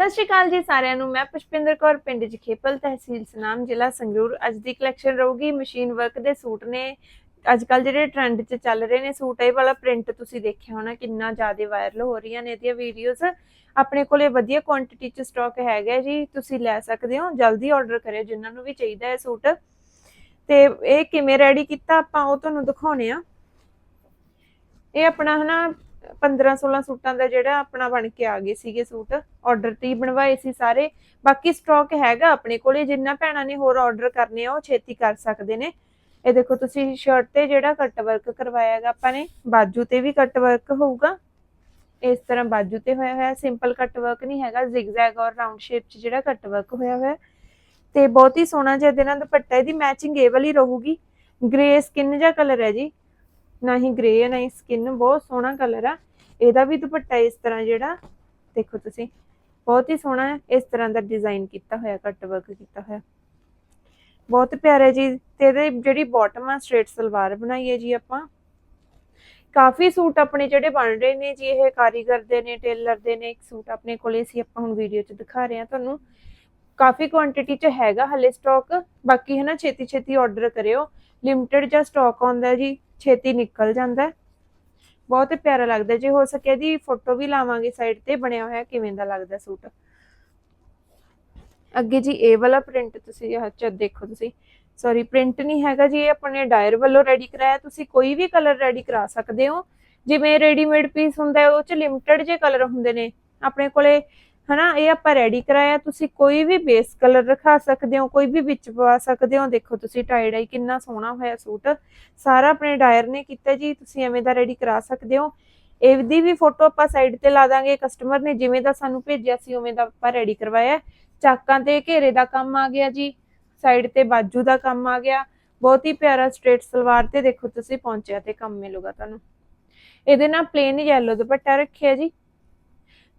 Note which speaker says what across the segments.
Speaker 1: ਸਤਿ ਸ਼੍ਰੀ ਅਕਾਲ ਜੀ ਸਾਰਿਆਂ ਨੂੰ। ਮੈਂ ਪੁਸ਼ਪਿੰਦਰ ਕੌਰ, ਪਿੰਡ ਜਖੇਪਲ ਤਹਿਸੀਲ ਸਨਾਮ, ਜ਼ਿਲ੍ਹਾ ਸੰਗਰੂਰ। ਅੱਜ ਦੀ ਕਲੈਕਸ਼ਨ ਰਹੂਗੀ ਮਸ਼ੀਨ ਵਰਕ ਦੇ ਸੂਟ ਨੇ। ਅੱਜ ਕੱਲ ਜਿਹੜੇ ਟ੍ਰੈਂਡ 'ਚ ਚੱਲ ਰਹੇ ਨੇ ਸੂਟ, ਇਹ ਵਾਲਾ ਪ੍ਰਿੰਟ ਤੁਸੀਂ ਦੇਖਿਆ ਹੋਣਾ ਕਿੰਨਾ ਜ਼ਿਆਦਾ ਵਾਇਰਲ ਹੋ ਰਹੀਆਂ ਨੇ ਇਹਦੀਆਂ ਵੀਡੀਓਜ਼ ਆਪਣੇ ਕੋਲੇ ਵਧੀਆ ਕੁਆਂਟੀਟੀ 'ਚ ਸਟਾਕ ਹੈਗਾ ਜੀ, ਤੁਸੀਂ ਲੈ ਸਕਦੇ ਹੋ। ਜਲਦੀ ਆਰਡਰ ਕਰਿਓ ਜਿਨ੍ਹਾਂ ਨੂੰ ਵੀ ਚਾਹੀਦਾ ਹੈ ਸੂਟ। ਤੇ ਇਹ ਕਿਵੇਂ ਰੈਡੀ ਕੀਤਾ, ਆਪਾਂ ਉਹ ਤੁਹਾਨੂੰ ਦਿਖਾਉਣੇ ਆ। ਇਹ ਆਪਣਾ ਹਨਾ 15 16 ਸੂਟਾਂ ਦਾ ਜਿਹੜਾ ਆਪਣਾ ਬਣ ਕੇ ਆ ਗਏ ਸੀਗੇ ਸੂਟ। ਆਰਡਰ ਤੇ ਬਣਵਾਏ ਸੀ ਸਾਰੇ। ਬਾਕੀ ਸਟਾਕ ਹੈਗਾ ਆਪਣੇ ਕੋਲੇ, ਜਿੰਨਾ ਭੈਣਾਂ ਨੇ ਹੋਰ ਆਰਡਰ ਕਰਨੇ ਆ, ਉਹ ਛੇਤੀ ਕਰ ਸਕਦੇ ਨੇ। ਇਹ ਦੇਖੋ, ਤੁਸੀਂ ਸ਼ਰਟ ਤੇ ਜਿਹੜਾ ਕੱਟ ਵਰਕ ਕਰਵਾਇਆ ਆਪਾਂ ਨੇ, ਬਾਜੂ ਤੇ ਵੀ ਕੱਟ ਵਰਕ ਹੋਊਗਾ। ਇਸ ਤਰ੍ਹਾਂ ਬਾਜੂ ਤੇ ਹੋਇਆ ਹੋਇਆ ਸਿੰਪਲ ਕੱਟ ਵਰਕ ਨਹੀਂ ਹੈਗਾ ਜ਼ਿਗਜ਼ੈਗ ਔਰ ਰਾਉਂਡ ਸ਼ੇਪ 'ਚ ਜਿਹੜਾ ਕੱਟ ਵਰਕ ਹੋਇਆ ਹੋਇਆ। ਤੇ ਬਹੁਤ ਹੀ ਸੋਹਣਾ ਜਿਹਾ ਇਹਦੇ ਨਾਲ ਦੁਪੱਟਾ, ਇਹਦੀ ਮੈਚਿੰਗ ਇਹ ਵਾਲੀ ਰਹੂਗੀ। ਗ੍ਰੇ ਸਕਿਨ ਜਿਹਾ ਕਲਰ ਹੈ ਜੀ। ਨਾ ਹੀ ਗ੍ਰੇ ਹੈ, ਨਾ ਹੀ ਸਕਿਨ ਬਹੁਤ ਸੋਹਣਾ ਕਲਰ ਆ। ਇਹਦਾ ਵੀ ਦੁਪੱਟਾ ਇਸ ਤਰ੍ਹਾਂ ਜਿਹੜਾ, ਦੇਖੋ ਤੁਸੀਂ, ਬਹੁਤ ਹੀ ਸੋਹਣਾ ਹੈ। ਇਸ ਤਰ੍ਹਾਂ ਦਾ ਡਿਜ਼ਾਈਨ ਕੀਤਾ ਹੋਇਆ ਕੱਟ ਵਰਕ ਕੀਤਾ ਹੋਇਆ। ਬਹੁਤ ਪਿਆਰਾ ਜੀ। ਤੇ ਇਹਦੇ ਜਿਹੜੀ ਬਾਟਮ ਆ ਸਟ੍ਰੇਟ ਸਲਵਾਰ ਬਣਾਈ ਹੈ ਜੀ ਆਪਾਂ। ਕਾਫੀ ਸੂਟ ਆਪਣੇ ਜਿਹੜੇ ਬਣ ਰਹੇ ਨੇ ਜੀ, ਇਹ ਕਾਰੀਗਰ ਦੇ ਨੇ ਟੇਲਰ ਦੇ ਨੇ, ਇੱਕ ਸੂਟ ਆਪਣੇ ਕੋਲੇ ਸੀ, ਆਪਾਂ ਹੁਣ ਵੀਡੀਓ 'ਚ ਦਿਖਾ ਰਹੇ ਹਾਂ ਤੁਹਾਨੂੰ। ਕਾਫੀ ਕੁਆਂਟੀਟੀ 'ਚ ਹੈਗਾ ਹਲੇ ਸਟਾਕ ਬਾਕੀ ਹੈ ਨਾ ਛੇਤੀ ਛੇਤੀ ਆਰਡਰ ਕਰਿਓ। ਲਿਮਟਿਡ ਜਿਹਾ ਸਟਾਕ ਆਉਂਦਾ ਜੀ। ਛੇਤੀ ਨਿਕਲ ਜਾਂਦਾ ਬਹੁਤ ਪਿਆਰਾ ਲੱਗਦਾ ਜੇ ਹੋ ਸਕੇ ਦੀ ਫੋਟੋ ਵੀ ਲਾਵਾਂਗੇ ਸਾਈਡ ਤੇ, ਬਣਿਆ ਹੋਇਆ, ਕਿਵੇਂ ਦਾ ਲੱਗਦਾ ਸੂਟ? ਅੱਗੇ ਜੀ, ਇਹ ਵਾਲਾ ਪ੍ਰਿੰਟ ਤੁਸੀਂ ਆਹ ਚ ਦੇਖੋ ਤੁਸੀਂ। ਸੌਰੀ ਪ੍ਰਿੰਟ ਨਹੀਂ ਹੈਗਾ ਜੀ, ਇਹ ਆਪਣੇ ਡਾਇਰ ਵੱਲੋਂ ਰੈਡੀ ਕਰਾਇਆ। ਤੁਸੀਂ ਕੋਈ ਵੀ ਕਲਰ ਰੈਡੀ ਕਰਾ ਸਕਦੇ ਹੋ। ਜਿਵੇਂ ਰੈਡੀਮੇਡ ਪੀਸ ਹੁੰਦਾ ਹੈ, ਉਹ ਚ ਲਿਮਟਿਡ ਜੇ ਕਲਰ ਹੁੰਦੇ ਨੇ। ਆਪਣੇ ਕੋਲੇ ਹਨਾ, ਇਹ ਆਪਾਂ ਰੈਡੀ ਕਰਾਇਆ, ਤੁਸੀਂ ਕੋਈ ਵੀ ਬੇਸ ਕਲਰ ਰਖਾ ਸਕਦੇ ਹੋ, ਕੋਈ ਵੀ ਵਿੱਚ ਪਵਾ ਸਕਦੇ ਹੋ। ਦੇਖੋ, ਤੁਸੀਂ ਟਾਈ ਡਾਈ ਕਿੰਨਾ ਸੋਹਣਾ ਹੋਇਆ ਸੂਟ। ਸਾਰਾ ਆਪਣੇ ਡਾਇਰ ਨੇ ਕੀਤਾ ਜੀ, ਤੁਸੀਂ ਐਵੇਂ ਦਾ ਰੈਡੀ ਕਰਾ ਸਕਦੇ ਹੋ। ਇਹਦੀ ਵੀ ਫੋਟੋ ਆਪਾਂ ਸਾਈਡ ਤੇ ਲਾ ਦਾਂਗੇ ਕਸਟਮਰ ਨੇ ਜਿਵੇਂ ਦਾ ਸਾਨੂੰ ਭੇਜਿਆ ਸੀ, ਉਵੇਂ ਦਾ ਆਪਾਂ ਰੈਡੀ ਕਰਵਾਇਆ। ਚਾਕਾਂ ਤੇ ਘੇਰੇ ਦਾ ਕੰਮ ਆ ਗਿਆ ਜੀ ਸਾਈਡ ਤੇ ਬਾਜੂ ਦਾ ਕੰਮ ਆ ਗਿਆ। ਬਹੁਤ ਹੀ ਪਿਆਰਾ ਸਟ੍ਰੇਟ ਸਲਵਾਰ ਤੇ ਦੇਖੋ, ਤੁਸੀਂ ਪਹੁੰਚਿਆ ਤੇ ਕੰਮ ਮਿਲੂਗਾ ਤੁਹਾਨੂੰ। ਇਹਦੇ ਨਾਲ ਪਲੇਨ ਯੈਲੋ ਦੁਪੱਟਾ ਰੱਖਿਆ ਜੀ।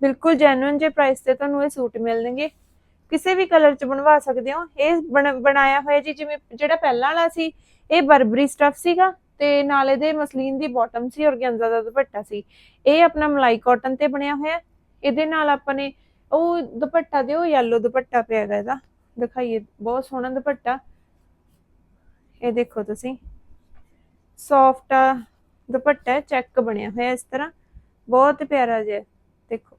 Speaker 1: ਬਿਲਕੁਲ ਜੈਨੂਇਨ ਜੇ ਪ੍ਰਾਈਸ ਤੇ ਤੁਹਾਨੂੰ ਇਹ ਸੂਟ ਮਿਲਣਗੇ। ਕਿਸੇ ਵੀ ਕਲਰ ਚ ਬਣਵਾ ਸਕਦੇ ਹੋ। ਇਹ ਬਣਾਇਆ ਹੋਇਆ ਜੀ, ਜਿਵੇਂ ਜਿਹੜਾ ਪਹਿਲਾਂ ਵਾਲਾ ਸੀ, ਇਹ ਬਰਬਰੀ ਸਟਫ ਸੀਗਾ ਤੇ ਨਾਲ ਇਹਦੇ ਮਸਲੀਨ ਦੀ ਬਾਟਮ ਸੀ ਔਰਗੈਂਜ਼ਾ ਦਾ ਦੁਪੱਟਾ ਸੀ। ਇਹ ਆਪਣਾ ਮਲਾਈ ਕਾਟਨ ਤੇ ਬਣਿਆ ਹੋਇਆ। ਇਹਦੇ ਨਾਲ ਆਪਾਂ ਨੇ, ਉਹ ਦੁਪੱਟਾ ਦੇ ਉਹ ਯੈਲੋ ਦੁਪੱਟਾ ਪਿਆ ਹੈਗਾ ਇਹਦਾ। ਦਿਖਾਈਏ, ਬਹੁਤ ਸੋਹਣਾ ਦੁਪੱਟਾ। ਇਹ ਦੇਖੋ ਤੁਸੀਂ। ਸੌਫਟ ਦੁਪੱਟਾ ਚੈੱਕ ਬਣਿਆ ਹੋਇਆ ਇਸ ਤਰ੍ਹਾਂ। ਬਹੁਤ ਪਿਆਰਾ ਜਿਹਾ। ਦੇਖੋ।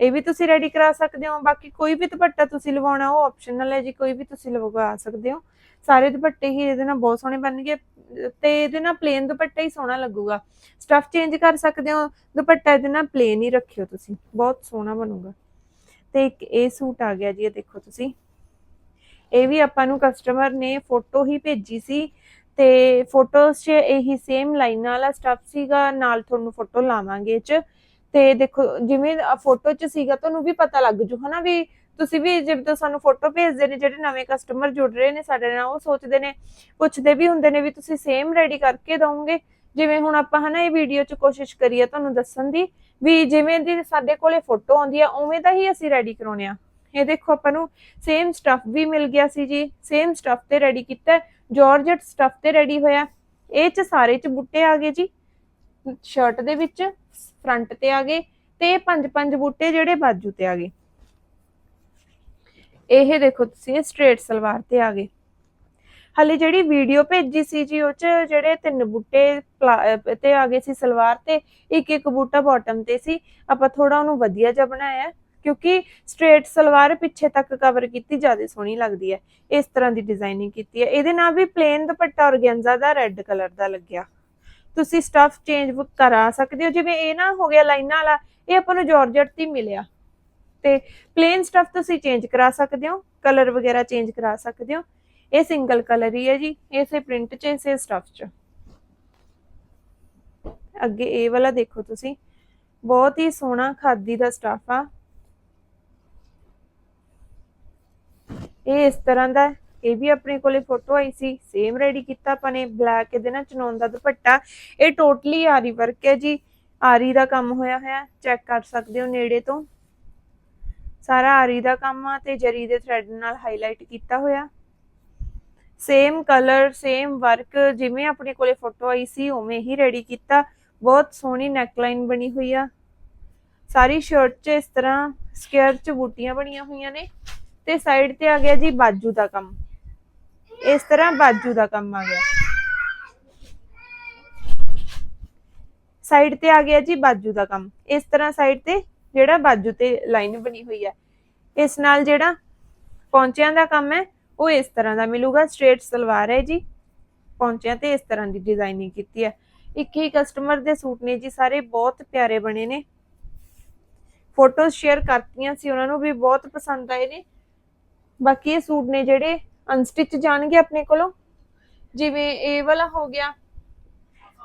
Speaker 1: ਇਹ ਵੀ ਤੁਸੀਂ ਰੈਡੀ ਕਰਾ ਸਕਦੇ ਹੋ। ਬਾਕੀ ਕੋਈ ਵੀ ਦੁਪੱਟਾ ਤੁਸੀਂ ਲਵਾਉਣਾ, ਉਹ ਆਪਸ਼ਨਲ ਹੈ ਜੀ, ਕੋਈ ਵੀ ਤੁਸੀਂ ਲਵਾ ਸਕਦੇ ਹੋ। ਸਾਰੇ ਦੁਪੱਟੇ ਹੀ ਇਹਦੇ ਨਾਲ ਬਹੁਤ ਸੋਹਣੇ ਬਣਨਗੇ ਤੇ ਇਹਦੇ ਨਾਲ ਪਲੇਨ ਦੁਪੱਟਾ ਹੀ ਸੋਹਣਾ ਲੱਗੂਗਾ। ਸਟਫ ਚੇਂਜ ਕਰ ਸਕਦੇ ਹੋ। ਦੁਪੱਟਾ ਇਹਦੇ ਨਾਲ ਪਲੇਨ ਹੀ ਰੱਖਿਓ ਤੁਸੀਂ। ਬਹੁਤ ਸੋਹਣਾ ਬਣੂਗਾ। ਤੇ ਇੱਕ ਇਹ ਸੂਟ ਆ ਗਿਆ ਜੀ, ਇਹ ਦੇਖੋ ਤੁਸੀਂ। ਇਹ ਵੀ ਆਪਾਂ ਨੂੰ ਕਸਟਮਰ ਨੇ ਫੋਟੋ ਹੀ ਭੇਜੀ ਸੀ। ਤੇ ਫੋਟੋਸ 'ਚ ਇਹੀ ਸੇਮ ਲਾਈਨਾਂ ਵਾਲਾ ਸਟਫ ਸੀਗਾ। ਨਾਲ ਤੁਹਾਨੂੰ ਫੋਟੋ ਲਾਵਾਂਗੇ 'ਚ। ਤੇ ਦੇਖੋ, ਜਿਵੇਂ ਫੋਟੋ 'ਚ ਸੀਗਾ, ਤੁਹਾਨੂੰ ਵੀ ਪਤਾ ਲੱਗ ਜੂ, ਹਨਾ ਵੀ ਤੁਸੀਂ ਵੀ ਜਦੋਂ ਸਾਨੂੰ ਫੋਟੋ ਭੇਜਦੇ ਨੇ, ਜਿਹੜੇ ਨਵੇਂ ਕਸਟਮਰ ਜੁੜ ਰਹੇ ਨੇ ਸਾਡੇ ਨਾਲ, ਉਹ ਸੋਚਦੇ ਨੇ, ਪੁੱਛਦੇ ਵੀ ਹੁੰਦੇ ਨੇ ਵੀ ਤੁਸੀਂ ਸੇਮ ਰੈਡੀ ਕਰਕੇ ਦਵੋਗੇ ਜਿਵੇਂ ਹੁਣ ਆਪਾਂ ਹਨਾ ਇਹ ਵੀਡੀਓ 'ਚ ਕੋਸ਼ਿਸ਼ ਕਰੀਏ ਤੁਹਾਨੂੰ ਦੱਸਣ ਦੀ, ਵੀ ਜਿਵੇਂ ਦੀ ਸਾਡੇ ਕੋਲੇ ਫੋਟੋ ਆਉਂਦੀ ਆ, ਉਵੇਂ ਦਾ ਹੀ ਅਸੀਂ ਰੈਡੀ ਕਰਾਉਣੇ ਆ। ਇਹ ਦੇਖੋ ਆਪਾਂ ਨੂੰ ਸੇਮ ਸਟਫ ਵੀ ਮਿਲ ਗਿਆ ਸੀ ਜੀ ਸੇਮ ਸਟਫ ਤੇ ਰੈਡੀ ਕੀਤਾ ਜਾਰਜਟ ਸਟਫ ਤੇ ਰੈਡੀ ਹੋਇਆ। ਇਹ ਚ ਸਾਰੇ ਚ ਬੂਟੇ ਆ ਗਏ ਜੀ। ਸ਼ਰਟ ਦੇ ਵਿੱਚ ਫਰੰਟ ਤੇ ਆ ਗਏ ਤੇ ਪੰਜ ਪੰਜ ਬੂਟੇ ਜਿਹੜੇ ਬਾਜੂ ਤੇ ਆ ਗਏ। ਇਹ ਦੇਖੋ ਤੁਸੀਂ ਸਟ੍ਰੇਟ ਸਲਵਾਰ ਤੇ ਆ ਗਏ। ਹਲੇ ਜਿਹੜੀ ਵੀਡੀਓ ਭੇਜੀ ਸੀ ਜੀ ਉਹ ਚ ਜਿਹੜੇ ਤਿੰਨ ਬੂਟੇ ਤੇ ਆ ਗਏ ਸੀ ਸਲਵਾਰ ਤੇ ਇੱਕ ਇੱਕ ਬੂਟਾ ਬਾਟਮ ਤੇ ਸੀ। ਆਪਾਂ ਥੋੜਾ ਉਹਨੂੰ ਵਧੀਆ ਜਿਹਾ ਬਣਾਇਆ ਹੈ, ਕਿਉਂਕਿ ਸਟ੍ਰੇਟ ਸਲਵਾਰ ਪਿੱਛੇ ਤੱਕ ਕਵਰ ਕੀਤੀ ਜ਼ਿਆਦਾ ਸੋਹਣੀ ਲੱਗਦੀ ਹੈ। ਇਸ ਤਰ੍ਹਾਂ ਦੀ ਡਿਜ਼ਾਈਨਿੰਗ ਕੀਤੀ ਹੈ। ਇਹਦੇ ਨਾਲ ਵੀ ਪਲੇਨ ਦੁਪੱਟਾ ਔਰਗੈਂਜ਼ਾ ਦਾ ਰੈੱਡ ਕਲਰ ਦਾ ਲੱਗਿਆ। ਤੁਸੀਂ ਸਟਫ ਚੇਂਜ ਕਰਾ ਸਕਦੇ ਹੋ। ਜਿਵੇਂ ਇਹ ਨਾ ਹੋ ਗਿਆ ਲਾਈਨਾਂ ਵਾਲਾ, ਇਹ ਆਪਾਂ ਨੂੰ ਜਾਰਜਟ ਤੇ ਮਿਲਿਆ। ਤੇ ਪਲੇਨ ਸਟਫ ਤੁਸੀਂ ਚੇਂਜ ਕਰਾ ਸਕਦੇ ਹੋ ਕਲਰ ਵਗੈਰਾ ਚੇਂਜ ਕਰਾ ਸਕਦੇ ਹੋ। ਇਹ ਸਿੰਗਲ ਕਲਰ ਹੀ ਹੈ ਜੀ, ਇਸੇ ਪ੍ਰਿੰਟ 'ਚ, ਇਸੇ ਸਟਫ 'ਚ। ਅੱਗੇ ਇਹ ਵਾਲਾ ਦੇਖੋ ਤੁਸੀਂ। ਬਹੁਤ ਹੀ ਸੋਹਣਾ ਖਾਦੀ ਦਾ ਸਟਫ ਆ। ਇਹ ਇਸ ਤਰ੍ਹਾਂ ਦਾ ਇਹ ਵੀ ਆਪਣੇ ਕੋਲੇ ਫੋਟੋ ਆਈ ਸੀ ਸੇਮ ਰੈਡੀ ਕੀਤਾ ਆਪਾਂ ਨੇ ਬਲੈਕ ਇਹਦੇ ਨਾਲ ਚਨੌਨ ਦਾ ਦੁਪੱਟਾ। ਇਹ ਟੋਟਲੀ ਆਰੀ ਵਰਕ ਹੈ ਜੀ, ਆਰੀ ਦਾ ਕੰਮ ਹੋਇਆ ਹੋਇਆ ਚੈੱਕ ਕਰ ਸਕਦੇ ਹੋ ਨੇੜੇ ਤੋਂ। ਸਾਰਾ ਆਰੀ ਦਾ ਕੰਮ ਆ ਤੇ ਜਰੀ ਦੇ ਥ੍ਰੈਡ ਨਾਲ ਹਾਈਲਾਈਟ ਕੀਤਾ ਹੋਇਆ। ਸੇਮ ਕਲਰ ਸੇਮ ਵਰਕ ਜਿਵੇਂ ਆਪਣੇ ਕੋਲੇ ਫੋਟੋ ਆਈ ਸੀ, ਉਵੇਂ ਹੀ ਰੈਡੀ ਕੀਤਾ। ਬਹੁਤ ਸੋਹਣੀ ਨੈਕਲਾਈਨ ਬਣੀ ਹੋਈ ਆ। ਸਾਰੀ ਸ਼ਰਟ 'ਚ ਇਸ ਤਰ੍ਹਾਂ ਸਕੁਅਰ 'ਚ ਬੂਟੀਆਂ ਬਣੀਆਂ ਹੋਈਆਂ ਨੇ। ਤੇ ਸਾਈਡ ਤੇ ਆ ਗਿਆ ਜੀ ਬਾਜੂ ਦਾ ਕੰਮ। ਇਸ ਤਰ੍ਹਾਂ ਬਾਜੂ ਦਾ ਕੰਮ ਆ ਗਿਆ। ਸਾਈਡ ਤੇ ਆ ਗਿਆ ਜੀ ਬਾਜੂ ਦਾ ਕੰਮ। ਇਸ ਤਰ੍ਹਾਂ ਸਾਈਡ ਤੇ ਜਿਹੜਾ ਬਾਜੂ ਤੇ ਲਾਈਨ ਬਣੀ ਹੋਈ ਹੈ। ਇਸ ਨਾਲ ਜਿਹੜਾ ਪੌਂਚਿਆਂ ਦਾ ਕੰਮ ਹੈ, ਉਹ ਇਸ ਤਰ੍ਹਾਂ ਦਾ ਮਿਲੂਗਾ। ਸਟ੍ਰੇਟ ਸਲਵਾਰ ਹੈ ਜੀ। ਪੌਂਚਿਆਂ ਤੇ ਇਸ ਤਰ੍ਹਾਂ ਦੀ ਡਿਜ਼ਾਈਨਿੰਗ ਕੀਤੀ ਹੈ। ਇੱਕ ਹੀ ਕਸਟਮਰ ਦੇ ਸੂਟ ਨੇ ਜੀ ਸਾਰੇ, ਬਹੁਤ ਪਿਆਰੇ ਬਣੇ ਨੇ। ਫੋਟੋਜ਼ ਸ਼ੇਅਰ ਕਰਤੀਆਂ ਸੀ, ਉਹਨਾਂ ਨੂੰ ਵੀ ਬਹੁਤ ਪਸੰਦ ਆਏ ਨੇ। ਬਾਕੀ ਇਹ ਸੂਟ ਨੇ ਜਿਹੜੇ ਅਨਸਟਿਚ ਜਾਣਗੇ ਆਪਣੇ ਕੋਲੋਂ? ਜਿਵੇਂ ਇਹ ਵਾਲਾ ਹੋ ਗਿਆ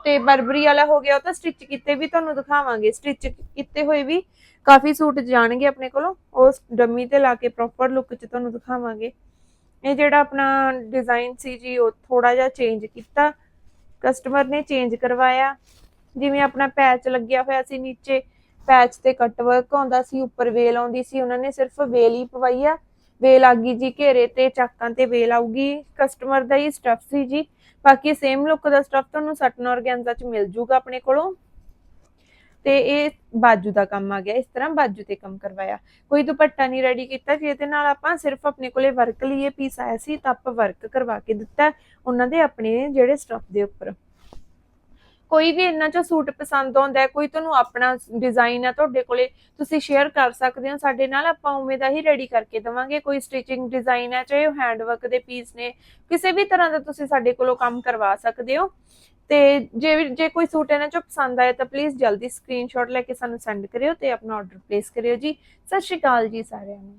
Speaker 1: ਤੇ ਬਰਬਰੀ ਵਾਲਾ ਹੋ ਗਿਆ, ਉਹ ਤਾਂ ਸਟਿਚ ਕੀਤੇ ਵੀ ਤੁਹਾਨੂੰ ਦਿਖਾਵਾਂਗੇ। ਸਟਿਚ ਕੀਤੇ ਹੋਏ ਵੀ ਕਾਫੀ ਸੂਟ ਜਾਣਗੇ ਆਪਣੇ ਕੋਲੋਂ। ਉਸ ਡੰਮੀ ਤੇ ਲਾ ਕੇ ਪ੍ਰੋਪਰ ਲੁੱਕ 'ਚ ਤੁਹਾਨੂੰ ਦਿਖਾਵਾਂਗੇ। ਇਹ ਜਿਹੜਾ ਆਪਣਾ ਡਿਜ਼ਾਈਨ ਸੀ ਜੀ, ਉਹ ਥੋੜਾ ਜਿਹਾ ਚੇਂਜ ਕੀਤਾ। ਕਸਟਮਰ ਨੇ ਚੇਂਜ ਕਰਵਾਇਆ। ਜਿਵੇਂ ਆਪਣਾ ਪੈਚ ਲੱਗਿਆ ਹੋਇਆ ਸੀ ਨੀਚੇ ਪੈਚ ਤੇ ਕਟ ਵਰਕ ਆਉਂਦਾ ਸੀ, ਉੱਪਰ ਵੇਲ ਆਉਂਦੀ ਸੀ, ਉਹਨਾਂ ਨੇ ਸਿਰਫ ਵੇਲ ਹੀ ਪਵਾਈ ਆ। ਵੇਲ ਆ ਗਈ ਜੀ ਘੇਰੇ ਤੇ, ਚਾਕਾਂ ਤੇ ਵੇਲ ਆਊਗੀ। ਕਸਟਮਰ ਦਾ ਹੀ ਸਟਫ ਸੀ ਜੀ। ਬਾਕੀ ਸੇਮ ਲੁੱਕ ਦਾ ਸਟਫ ਤੁਹਾਨੂੰ ਸਟਨ ਔਰਗੈਂਜ਼ਾ ਚ ਮਿਲ ਜੂਗਾ ਆਪਣੇ ਕੋਲੋਂ। ਤੇ ਇਹ ਬਾਜੂ ਦਾ ਕੰਮ ਆ ਗਿਆ। ਇਸ ਤਰ੍ਹਾਂ ਬਾਜੂ ਤੇ ਕੰਮ ਕਰਵਾਇਆ। ਕੋਈ ਦੁਪੱਟਾ ਨਹੀਂ ਰੈਡੀ ਕੀਤਾ ਜਿਹਦੇ ਨਾਲ ਆਪਾਂ ਸਿਰਫ ਆਪਣੇ ਕੋਲੇ ਵਰਕ ਲਈ ਇਹ ਪੀਸ ਆਇਆ ਸੀ। ਤਾਂ ਆਪਾਂ ਵਰਕ ਕਰਵਾ ਕੇ ਦਿੱਤਾ। ਉਹਨਾਂ ਦੇ ਆਪਣੇ ਜਿਹੜੇ ਸਟਫ ਦੇ ਉੱਪਰ। ਕੋਈ ਵੀ ਇਹਨਾਂ ਚੋਂ ਸੂਟ ਪਸੰਦ ਆਉਂਦਾ ਹੈ, ਕੋਈ ਤੁਹਾਨੂੰ ਆਪਣਾ ਡਿਜ਼ਾਈਨ ਹੈ ਤੁਹਾਡੇ ਕੋਲੇ, ਤੁਸੀਂ ਸ਼ੇਅਰ ਕਰ ਸਕਦੇ ਹੋ, ਸਾਡੇ ਨਾਲ ਆਪਾਂ ਉਵੇਂ ਦਾ ਹੀ ਰੈਡੀ ਕਰਕੇ ਦਵਾਂਗੇ, ਕੋਈ ਸਟਿਚਿੰਗ ਡਿਜ਼ਾਈਨ ਹੈ, ਚਾਹੇ ਉਹ ਹੈਂਡ ਦੇ ਪੀਸ ਨੇ, ਕਿਸੇ ਵੀ ਤਰ੍ਹਾਂ ਦਾ ਤੁਸੀਂ ਸਾਡੇ ਕੋਲੋਂ ਕੰਮ ਕਰਵਾ ਸਕਦੇ ਹੋ। ਤੇ ਜੇ ਜੇ ਕੋਈ ਸੂਟ ਇਹਨਾਂ ਚੋਂ ਪਸੰਦ ਆਇਆ ਤਾਂ ਪਲੀਜ਼ ਜਲਦੀ ਸਕਰੀਨਸ਼ਾਟ ਲੈ ਕੇ ਸਾਨੂੰ ਸੈਂਡ ਕਰਿਓ ਤੇ ਆਪਣਾ ਆਰਡਰ ਪਲੇਸ ਕਰਿਓ ਜੀ। ਸਤਿ ਸ਼੍ਰੀ ਅਕਾਲ ਜੀ ਸਾਰਿਆਂ ਨੂੰ।